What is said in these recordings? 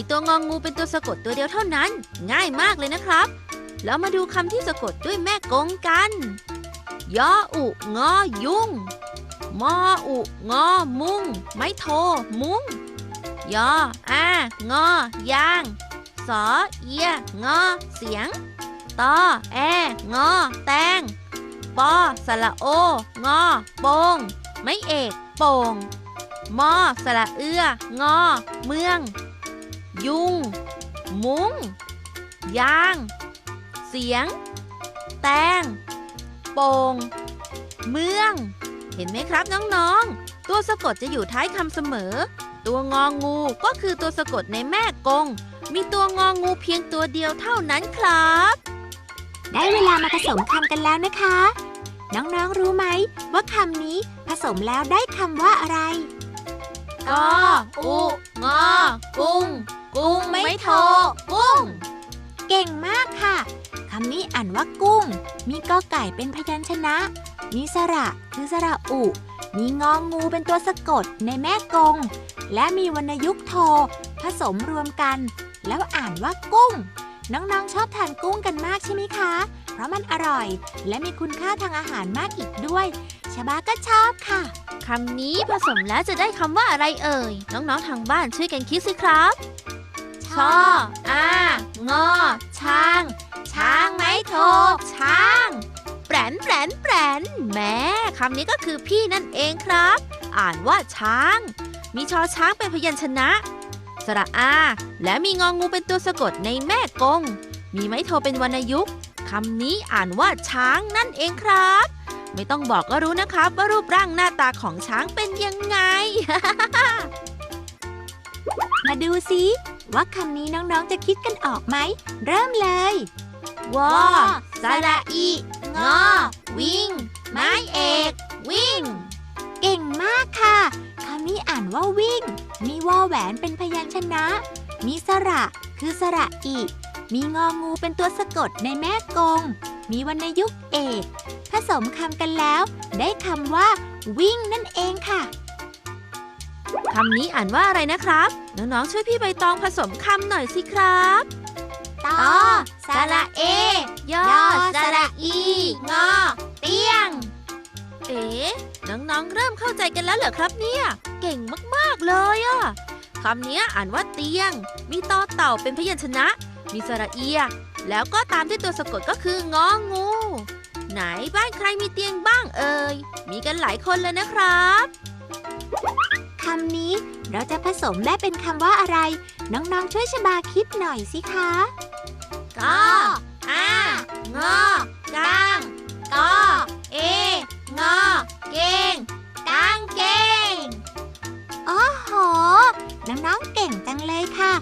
มีตัวงองูเป็นตัวสะกดตัวเดียวเท่านั้น ง่ายมากเลยนะครับ แล้วมาดูคำที่สะกดด้วยแม่กงกัน ยออุงอยุงมออุงอมุง ไม่โท มุง ยออางอยางสอเอียงอเสียงตอแองอแตงปอสระโองอโปงไม่เอกโป่งมอสระเอืองอเมือง ยุง มุ้ง ยาง เสียง แตง โป่ง เมือง เห็นไหมครับน้องๆ ตัวสะกดจะอยู่ท้ายคำเสมอ ตัวงองูก็คือตัวสะกดในแม่กง มีตัวงองูเพียงตัวเดียวเท่านั้นครับ ได้เวลามาผสมคำกันแล้วนะคะ น้องๆ รู้ไหม ว่าคำนี้ผสมแล้วได้คำว่าอะไรกออุงอกุ้ง กุ้งไม่โทกุ้ง เก่งมากค่ะคำนี้อ่านว่ากุ้ง มีกอไก่เป็นพยัญชนะ มีสระคือสระอุ มีงองงูเป็นตัวสะกดในแม่กง และมีวรรณยุกต์โท ผสมรวมกัน แล้วอ่านว่ากุ้ง น้องๆชอบทานกุ้งกันมากใช่ไหมคะ เพราะมันอร่อย และมีคุณค่าทางอาหารมากอีกด้วยชบาก็ชอบค่ะคำนี้ผสมแล้วจะได้คำว่าอะไรเอ่ย น้องๆทางบ้านช่วยกันคิดสิครับ ชออางอช้าง ช้างไม้โทช้างแปรนแปรนแปรนแม้คำนี้ก็คือพี่นั่นเองครับ อ่านว่าช้าง มีชอช้างเป็นพยัญชนะ สระอา และมีงองูเป็นตัวสะกดในแม่กง มีไม้โทเป็นวรรณยุกต์คำนี้อ่านว่าช้างนั่นเองครับ ไม่ต้องบอกก็รู้นะครับว่ารูปร่างหน้าตาของช้างเป็นยังไง มาดูซิ ว่าคำนี้น้องๆจะคิดกันออกไหม เริ่มเลยวอสระอีงอ วิ่ง ไม้เอก วิ่ง เก่งมากค่ะคำนี้อ่านว่าวิ่ง มีวอแหวนเป็นพยัญชนะ มีสระคือสระอีมีงองูเป็นตัวสะกดในแม่กง มีวรรณยุกต์เอก ผสมคำกันแล้ว ได้คำว่า วิ่งนั่นเองค่ะ คำนี้อ่านว่าอะไรนะครับ น้องๆช่วยพี่ใบตองผสมคำหน่อยสิครับตอสระเอยอสระอีงอเตียง เอ๋น้องๆเริ่มเข้าใจกันแล้วเหรอครับเนี่ย เก่งมากๆเลยอะคำนี้อ่านว่าเตียง มีตอเต่าเป็นพยัญชนะ มีสระเอีย แล้วก็ตามด้วยตัวสะกดก็คืององู ไหนบ้านใครมีเตียงบ้างเอ่ย มีกันหลายคนเลยนะครับ คำนี้เราจะผสมได้เป็นคำว่าอะไร น้องๆช่วยชบาคิดหน่อยสิคะกออางอกางกอเองอเกงกางเกงโอ้โห น้องๆเก่งจังเลยค่ะ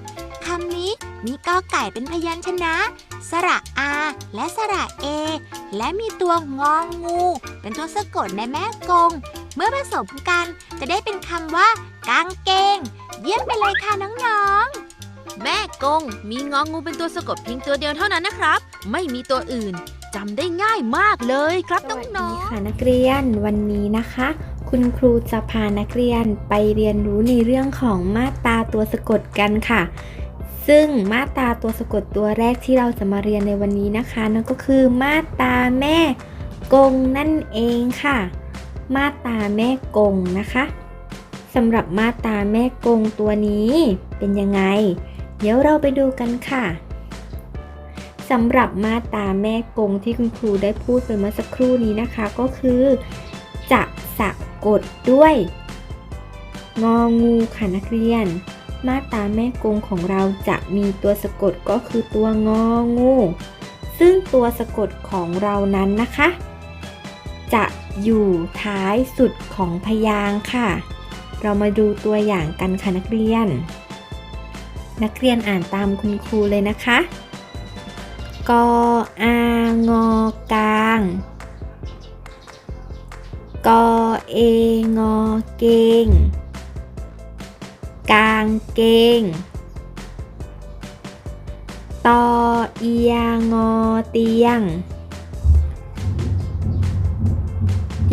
คำนี้มีกอไก่เป็นพยัญชนะ สระอา และสระเอ และมีตัวงองูเป็นตัวสะกดในแม่กง เมื่อผสมกันจะได้เป็นคำว่ากางเกง เยี่ยมไปเลยค่ะน้องๆ แม่กงมีงองูเป็นตัวสะกดเพียงตัวเดียวเท่านั้นนะครับ ไม่มีตัวอื่นจำได้ง่ายมากเลยครับสวัสน้อดีค่ะนักเรียนวันนี้นะคะ คุณครูจะพานักเรียนไปเรียนรู้ในเรื่องของมาตราตัวสะกดกันค่ะ ซึ่งมาตราตัวสะกดตัวแรกที่เราจะมาเรียนในวันนี้นะคะนั่นก็คือมาตราแม่กงนั่นเองค่ะ มาตาแม่กงนะคะสำหรับมาตาแม่กงตัวนี้เป็นยังไง เดี๋ยวเราไปดูกันค่ะสำหรับมาตาแม่กงที่คุณครูได้พูดไปเมื่อสักครู่นี้นะคะ ก็คือ จะสะกดด้วย งองูค่ะนักเรียน มาตาแม่กงของเราจะมีตัวสะกดก็คือตัวงองู ซึ่งตัวสะกดของเรานั้นนะคะ จะอยู่ท้ายสุดของพยางค์ค่ะ เรามาดูตัวอย่างกันค่ะนักเรียน นักเรียนอ่านตามคุณครูเลยนะคะ กออางอกาง กอเองอเกง กางเกง ตอเอียงอเตียง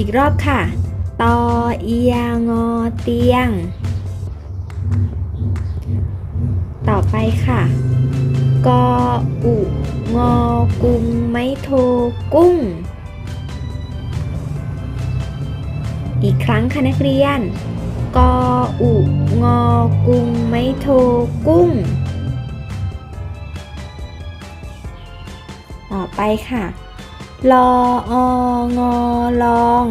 อีกรอบค่ะ ตอเอียงอเตียงกไปค่ะ กออุงอกุงไม่โทกุ้ง อีกครั้งค่ะนักเรียน กออุงอกุงไม่โทกุ้ง ต่อไปค่ะ ลอองอลอง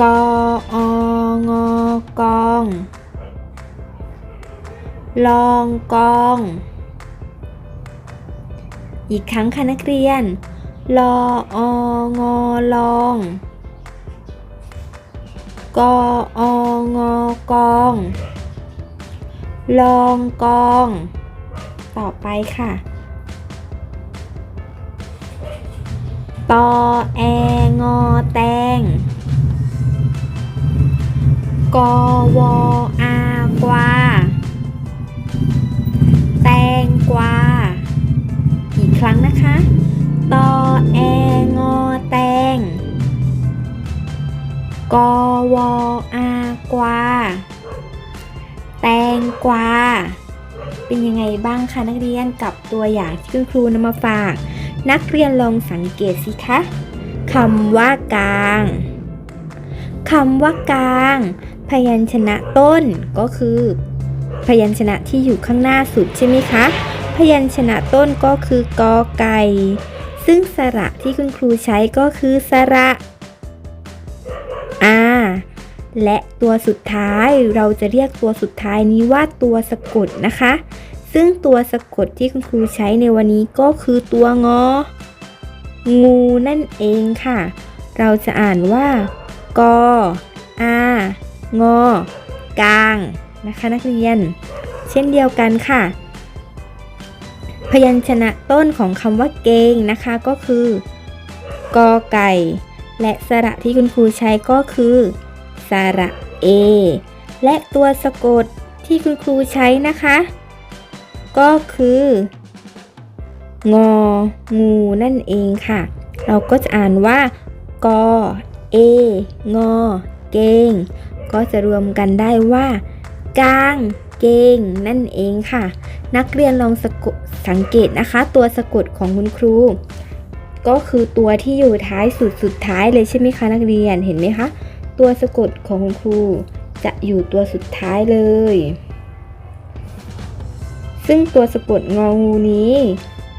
กอองอกองลองกอง อีกครั้งค่ะนักเรียนลอองอลองกอองอกอง ลองกอง ต่อไปค่ะ ตอแองอแตง กวอากวา แตงกวา อีกครั้งนะคะ ตอแองอแตง กวอากวา แตงกวา เป็นยังไงบ้างคะนักเรียนกับตัวอย่างที่คุณครูนำมาฝาก นักเรียนลองสังเกตสิคะคำว่ากลางคำว่ากลาง พยัญชนะต้นก็คือ พยัญชนะที่อยู่ข้างหน้าสุดใช่ไหมคะ พยัญชนะต้นก็คือกอไก่ ซึ่งสระที่คุณครูใช้ก็คือสระอาและตัวสุดท้ายเราจะเรียกตัวสุดท้ายนี้ว่าตัวสะกดนะคะ ซึ่งตัวสะกดที่คุณครูใช้ในวันนี้ก็คือตัวงอ งูนั่นเองค่ะ เราจะอ่านว่ากออางอกลางนะคะนักเรียน เช่นเดียวกันค่ะ พยัญชนะต้นของคำว่าเกงนะคะก็คือกอไก่ และสระที่คุณครูใช้ก็คือสระเอและตัวสะกดที่คุณครูใช้นะคะ ก็คือ งอ งูนั่นเองค่ะ เราก็จะอ่านว่ากอเองอ เกง ก็จะรวมกันได้ว่ากลางเกงนั่นเองค่ะ นักเรียนลองส,สังเกตนะคะ ตัวสะกดของคุณครู ก็คือตัวที่อยู่ท้ายสุดสุดท้ายเลยใช่ไหมคะนักเรียนเห็นไหมคะ ตัวสะกดของคุณครูจะอยู่ตัวสุดท้ายเลย ซึ่งตัวสะกดงองูนี้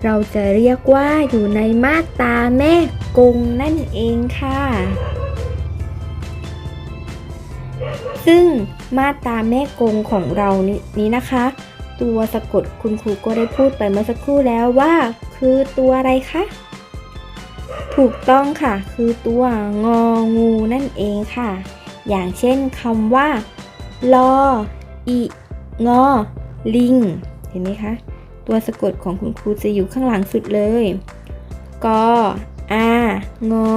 เราจะเรียกว่าอยู่ในมาตราแม่กงนั่นเองค่ะ ซึ่งมาตราแม่กงของเรานี้นี้นะคะ ตัวสะกดคุณครูก็ได้พูดไปเมื่อสักครู่แล้วว่า คือตัวอะไรคะถูกต้องค่ะ คือตัวงองูนั่นเองค่ะ อย่างเช่นคำว่า ลอ อิ งอ ลิง เห็นไหมคะ ตัวสะกดของคุณครูจะอยู่ข้างหลังสุดเลย กออางอ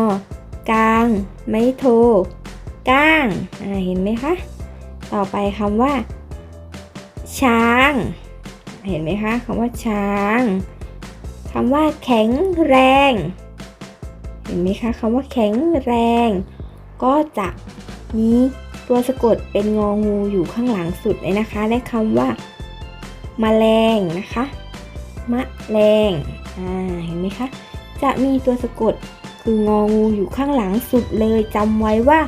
กลาง ไม่โทก้างอ่าเห็นไหมคะ ต่อไปคำว่า ช้าง เห็นไหมคะคำว่าช้างคำว่า แข็งแรง เห็นไหมคะคำว่าแข็งแรง ก็จะมีตัวสะกดเป็นงองูอยู่ข้างหลังสุดเลยนะคะ และคำว่า แมลงนะคะ มะแรงอ่าเห็นไหมคะ จะมีตัวสะกดคืององูอยู่ข้างหลังสุดเลยจำไว้ว่า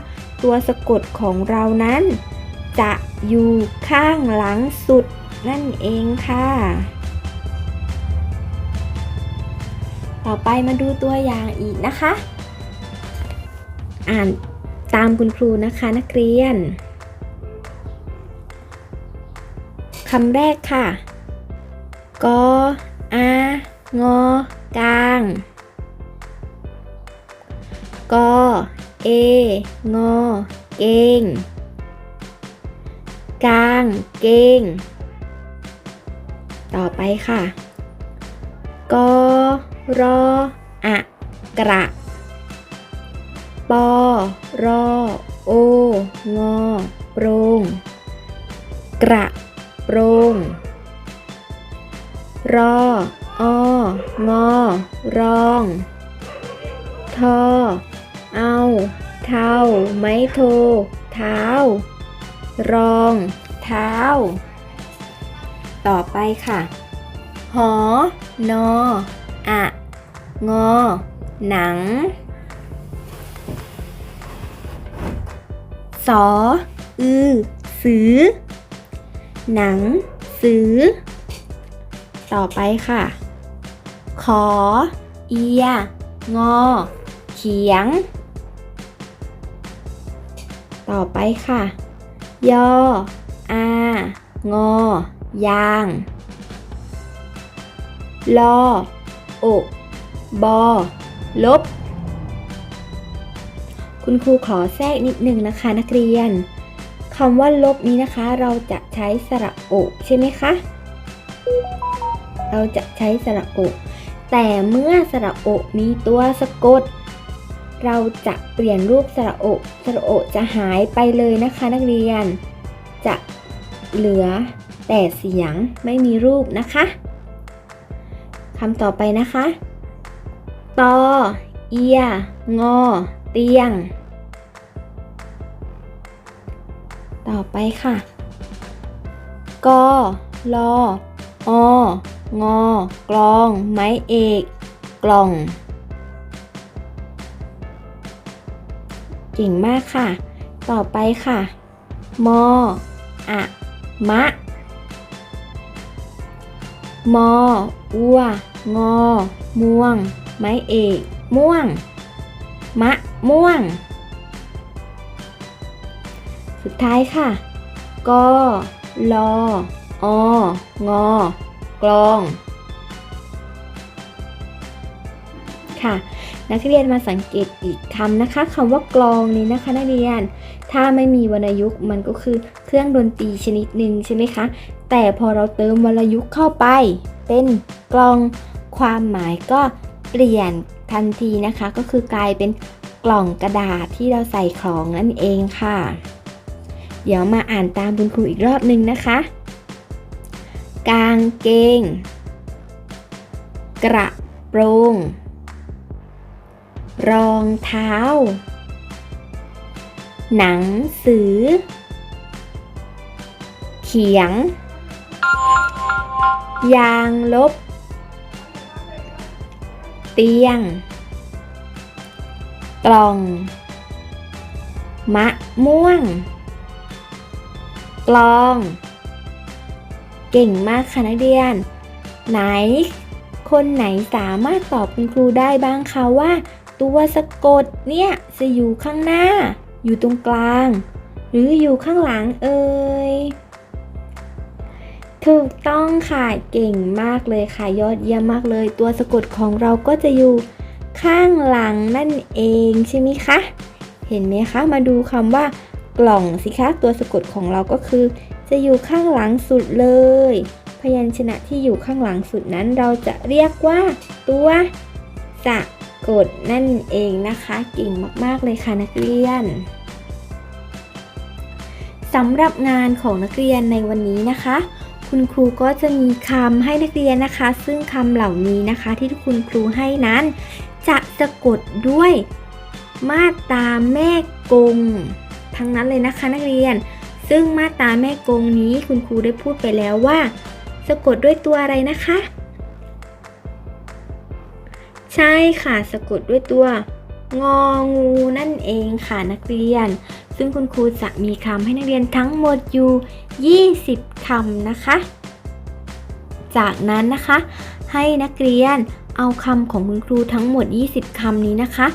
ตัวสะกดของเรานั้น จะอยู่ข้างหลังสุดนั่นเองค่ะ ต่อไปมาดูตัวอย่างอีกนะคะ อ่านตามคุณครูนะคะนักเรียน คำแรกค่ะ กออางอกลางกอเองอเกงกลางเกง ต่อไปค่ะกอรออะกระ ปอรอโองอโปรงกระ โปรงรอองอรอง ทอ เอา เท้า ไม้โท เท้า รองเเท้า ต่อไปค่ะ หอ นอ อะ งอ หนัง สอ อือสือ หนัง สือ ต่อไปค่ะ ขอ เอีย งอ เขียง ต่อไปค่ะ ยอ อา งอ ยางลอโอบอ ลบ คุณครูขอแทรกนิดนึงนะคะนักเรียน คำว่าลบนี้นะคะ เราจะใช้สระโอใช่ไหมคะ เราจะใช้สระโอแต่เมื่อสระโอมีตัวสะกด เราจะเปลี่ยนรูปสระโอสระโอจะหายไปเลยนะคะ นักเรียน จะเหลือแต่เสียงไม่มีรูปนะคะคำต่อไปนะคะ ตอ เอีย งอ เตียง ต่อไปค่ะ กอลอองอกลอง ไม้เอก กล่อง เก่งมากค่ะ ต่อไปค่ะ มออะมะ มออัว งอ ม่วง ไม้เอก ม่วง มะ ม่วง ท้ายค่ะกลอองอกลอง ค่ะ นักเรียนมาสังเกตอีกคำนะคะคำว่ากลองนี้นะคะ นักเรียน ถ้าไม่มีวรรณยุกต์มันก็คือเครื่องดนตรีชนิดหนึ่งใช่ไหมคะ แต่พอเราเติมวรรณยุกต์เข้าไป เป็นกลองความหมายก็เปลี่ยนทันทีนะคะ ก็คือกลายเป็นกล่องกระดาษที่เราใส่ของนั่นเองค่ะ เดี๋ยวมาอ่านตามคุณครูอีกรอบหนึ่งนะคะ กางเกง กระโปรง รองเท้า หนังสือ เขียง ยางลบ เตียง กล่อง มะม่วง กลอง เก่งมากค่ะนักเรียน ไหน คนไหนสามารถตอบคุณครูได้บ้างคะว่า ตัวสะกดเนี่ยจะอยู่ข้างหน้า อยู่ตรงกลาง หรืออยู่ข้างหลังเอ่ยถูกต้องค่ะ เก่งมากเลยค่ะ ยอดเยี่ยมมากเลย ตัวสะกดของเราก็จะอยู่ข้างหลังนั่นเองใช่ไหมคะ เห็นไหมคะ มาดูคำว่า กล่องสิคะตัวสะกดของเราก็คือ จะอยู่ข้างหลังสุดเลย พยัญชนะที่อยู่ข้างหลังสุดนั้นเราจะเรียกว่าตัวสะกดนั่นเองนะคะเก่งมากๆเลยค่ะนักเรียนสำหรับงานของนักเรียนในวันนี้นะคะ คุณครูก็จะมีคำให้นักเรียนนะคะ ซึ่งคำเหล่านี้นะคะ ที่คุณครูให้นั้น จะสะกดด้วยมาตราแม่กง ทั้งนั้นเลยนะคะนักเรียน ซึ่งมาตราแม่กงนี้คุณครูได้พูดไปแล้วว่า สะกดด้วยตัวอะไรนะคะ ใช่ค่ะ สะกดด้วยตัว งองูนั่นเองค่ะนักเรียน ซึ่งคุณครูจะมีคำให้นักเรียนทั้งหมดอยู่ 20คำนะคะ จากนั้นนะคะ ให้นักเรียนเอาคำของคุณครูทั้งหมด 20คำนี้นะคะ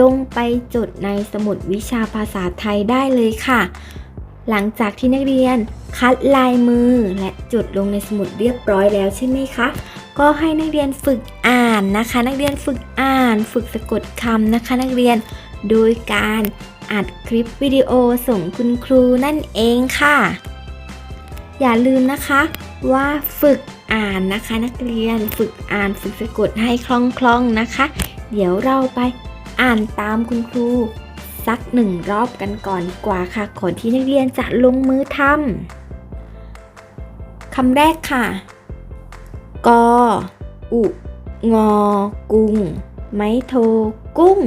ลงไปจดในสมุดวิชาภาษาไทยได้เลยค่ะ หลังจากที่นักเรียนคัดลายมือและจดลงในสมุดเรียบร้อยแล้วใช่ไหมคะ ก็ให้นักเรียนฝึกอ่านนะคะ นักเรียนฝึกอ่าน ฝึกสะกดคำนะคะ นักเรียนโดยการอัดคลิปวิดีโอส่งคุณครูนั่นเองค่ะ อย่าลืมนะคะว่าฝึกอ่านนะคะ นักเรียนฝึกอ่านฝึกสะกดให้คล่องๆนะคะ เดี๋ยวเราไป อ่านตามคุณครู สักหนึ่งรอบกันก่อนดีกว่าค่ะก่อนที่นักเรียนจะลงมือทำคำแรกค่ะ กอ อุ งอ กุงไม้โท กุ้ง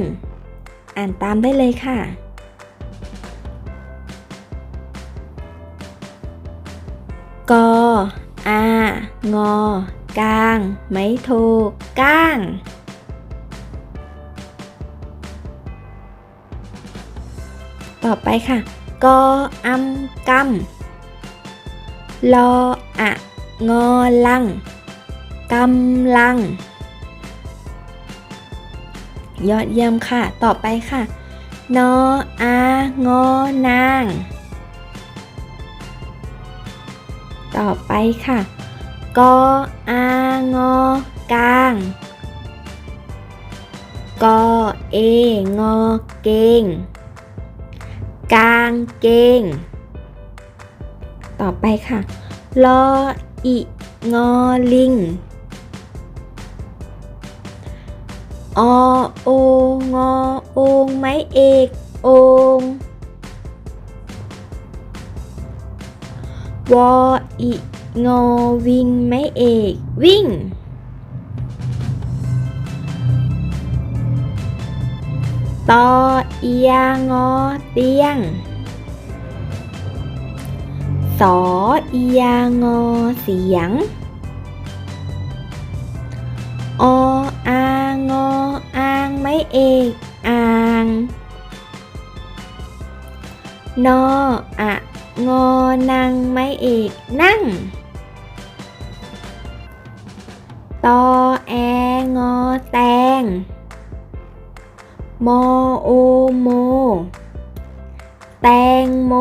อ่านตามได้เลยค่ะกออางอกาง ไม้โท ก้าง ต่อไปค่ะ กออำกำลออะงอลังกำลัง ยอดเยี่ยมค่ะ ต่อไปค่ะ นออางอนาง ต่อไปค่ะ กออางอกลาง กอเองอเก่ง กางเกง ต่อไปค่ะลออิงอลิงอโองอโองไม้เอกโองวออิงอวิงไม้เอกวิ่ง ตอเอียงอเตียง สอเอียงอเสียง ออางออางไม่เอกอ่างนออะงอนังไม่เอกนั่ง ตอแองอแตง มโอโม แตงโม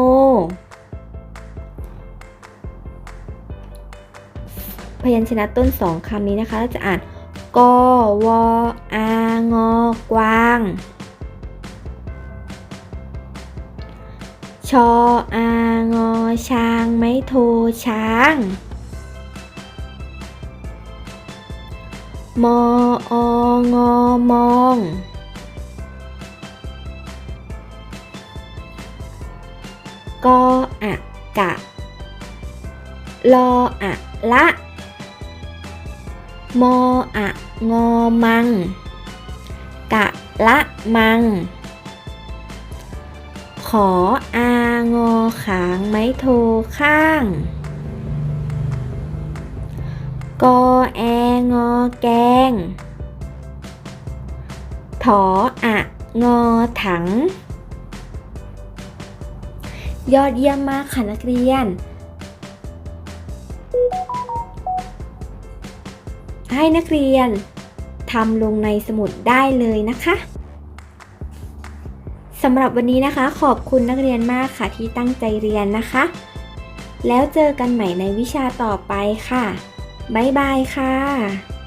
พยัญชนะต้นสองคำนี้นะคะเราจะอ่านกอวออางอกวาง ชออางอช้างไม้โทช้างมอองอมอง กออะกะ ลออะละ มออะงอมัง กะละมัง ขออางอขางไม้โทข้าง กอแองอแกง ถออะงอถัง ยอดเยี่ยมมากค่ะนักเรียน ให้นักเรียนทำลงในสมุดได้เลยนะคะสำหรับวันนี้นะคะ ขอบคุณนักเรียนมากค่ะที่ตั้งใจเรียนนะคะ แล้วเจอกันใหม่ในวิชาต่อไปค่ะ บ๊ายบายค่ะ